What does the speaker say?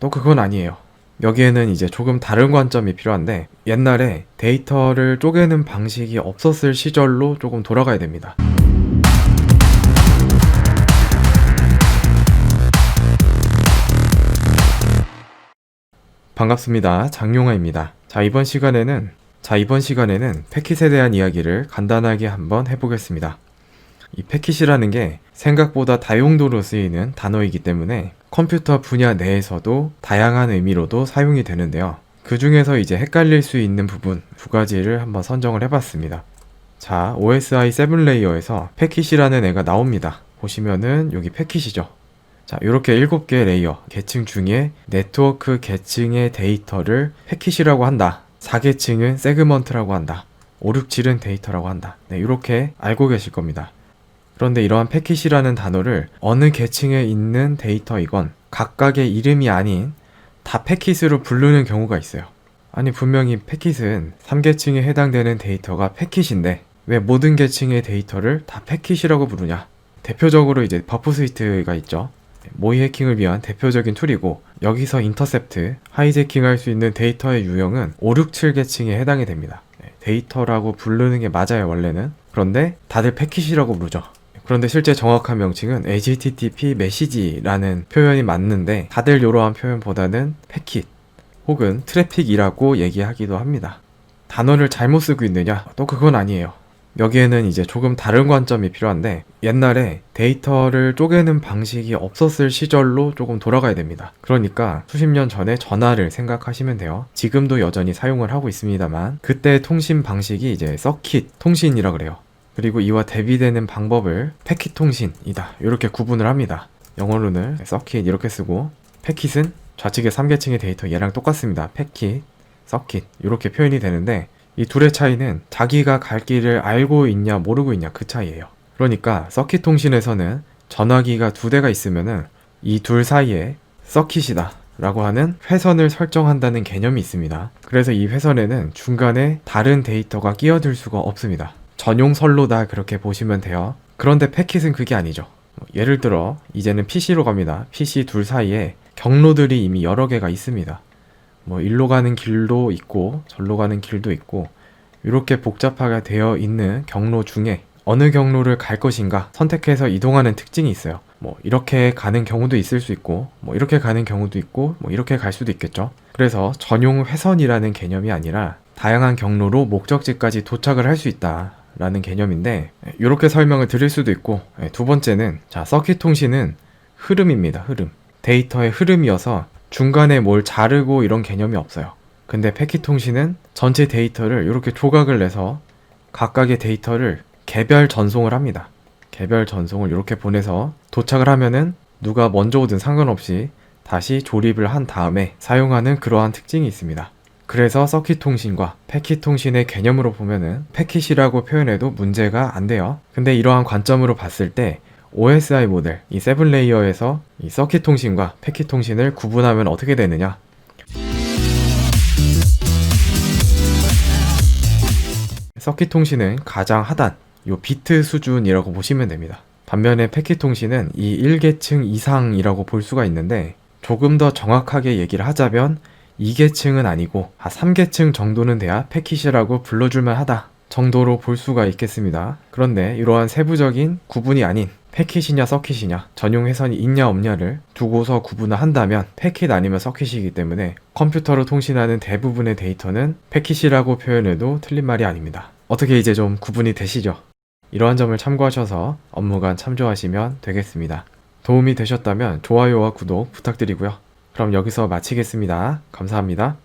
또 그건 아니에요. 여기에는 이제 조금 다른 관점이 필요한데 옛날에 데이터를 쪼개는 방식이 없었을 시절로 조금 돌아가야 됩니다. 반갑습니다. 장용화입니다. 자, 이번 시간에는 자, 이번 시간에는 패킷에 대한 이야기를 간단하게 한번 해 보겠습니다. 이 패킷이라는 게 생각보다 다용도로 쓰이는 단어이기 때문에 컴퓨터 분야 내에서도 다양한 의미로도 사용이 되는데요. 그 중에서 이제 헷갈릴 수 있는 부분 두 가지를 한번 선정을 해봤습니다. 자, OSI 7레이어에서 패킷이라는 애가 나옵니다. 보시면은 여기 패킷이죠. 자, 이렇게 7개 레이어, 계층 중에 네트워크 계층의 데이터를 패킷이라고 한다. 4계층은 세그먼트라고 한다. 5, 6, 7은 데이터라고 한다. 네, 이렇게 알고 계실 겁니다. 그런데 이러한 패킷이라는 단어를 어느 계층에 있는 데이터이건 각각의 이름이 아닌 다 패킷으로 부르는 경우가 있어요. 아니 분명히 패킷은 3계층에 해당되는 데이터가 패킷인데 왜 모든 계층의 데이터를 다 패킷이라고 부르냐? 대표적으로 이제 버프 스위트가 있죠. 모의 해킹을 위한 대표적인 툴이고 여기서 인터셉트, 하이제킹 할 수 있는 데이터의 유형은 5, 6, 7계층에 해당이 됩니다. 네, 데이터라고 부르는 게 맞아요 원래는. 그런데 다들 패킷이라고 부르죠. 그런데 실제 정확한 명칭은 HTTP 메시지라는 표현이 맞는데 다들 이러한 표현보다는 패킷 혹은 트래픽이라고 얘기하기도 합니다. 단어를 잘못 쓰고 있느냐? 또 그건 아니에요. 여기에는 이제 조금 다른 관점이 필요한데 옛날에 데이터를 쪼개는 방식이 없었을 시절로 조금 돌아가야 됩니다. 그러니까 수십 년 전에 전화를 생각하시면 돼요. 지금도 여전히 사용을 하고 있습니다만 그때 통신 방식이 이제 서킷 통신이라 그래요. 그리고 이와 대비되는 방법을 패킷 통신이다. 이렇게 구분을 합니다. 영어로는 서킷 이렇게 쓰고 패킷은 좌측의 3계층의 데이터 얘랑 똑같습니다. 패킷, 서킷 이렇게 표현이 되는데 이 둘의 차이는 자기가 갈 길을 알고 있냐 모르고 있냐 그 차이예요. 그러니까 서킷 통신에서는 전화기가 두 대가 있으면은 이 둘 사이에 서킷이다 라고 하는 회선을 설정한다는 개념이 있습니다. 그래서 이 회선에는 중간에 다른 데이터가 끼어들 수가 없습니다. 전용 선로다 그렇게 보시면 돼요. 그런데 패킷은 그게 아니죠. 뭐 예를 들어 이제는 PC로 갑니다. PC 둘 사이에 경로들이 이미 여러 개가 있습니다. 뭐 일로 가는 길도 있고 절로 가는 길도 있고 이렇게 복잡하게 되어 있는 경로 중에 어느 경로를 갈 것인가 선택해서 이동하는 특징이 있어요. 뭐 이렇게 가는 경우도 있을 수 있고 뭐 이렇게 가는 경우도 있고 뭐 이렇게 갈 수도 있겠죠. 그래서 전용 회선이라는 개념이 아니라 다양한 경로로 목적지까지 도착을 할 수 있다. 라는 개념인데 이렇게 설명을 드릴 수도 있고 예, 두 번째는 자 서킷 통신은 흐름입니다 흐름. 데이터의 흐름이어서 중간에 뭘 자르고 이런 개념이 없어요. 근데 패킷 통신은 전체 데이터를 이렇게 조각을 내서 각각의 데이터를 개별 전송을 합니다. 개별 전송을 이렇게 보내서 도착을 하면은 누가 먼저 오든 상관없이 다시 조립을 한 다음에 사용하는 그러한 특징이 있습니다 그래서 서킷 통신과 패킷 통신의 개념으로 보면은 패킷이라고 표현해도 문제가 안 돼요. 근데 이러한 관점으로 봤을 때 OSI 모델, 이 세븐 레이어에서 이 서킷 통신과 패킷 통신을 구분하면 어떻게 되느냐? 서킷 통신은 가장 하단, 요 비트 수준이라고 보시면 됩니다. 반면에 패킷 통신은 이 1계층 이상이라고 볼 수가 있는데 조금 더 정확하게 얘기를 하자면 2계층은 아니고 한 3계층 정도는 돼야 패킷이라고 불러줄만 하다 정도로 볼 수가 있겠습니다. 그런데 이러한 세부적인 구분이 아닌 패킷이냐 서킷이냐 전용 회선이 있냐 없냐를 두고서 구분을 한다면 패킷 아니면 서킷이기 때문에 컴퓨터로 통신하는 대부분의 데이터는 패킷이라고 표현해도 틀린 말이 아닙니다. 어떻게 이제 좀 구분이 되시죠? 이러한 점을 참고하셔서 업무간 참조하시면 되겠습니다. 도움이 되셨다면 좋아요와 구독 부탁드리고요. 그럼 여기서 마치겠습니다. 감사합니다.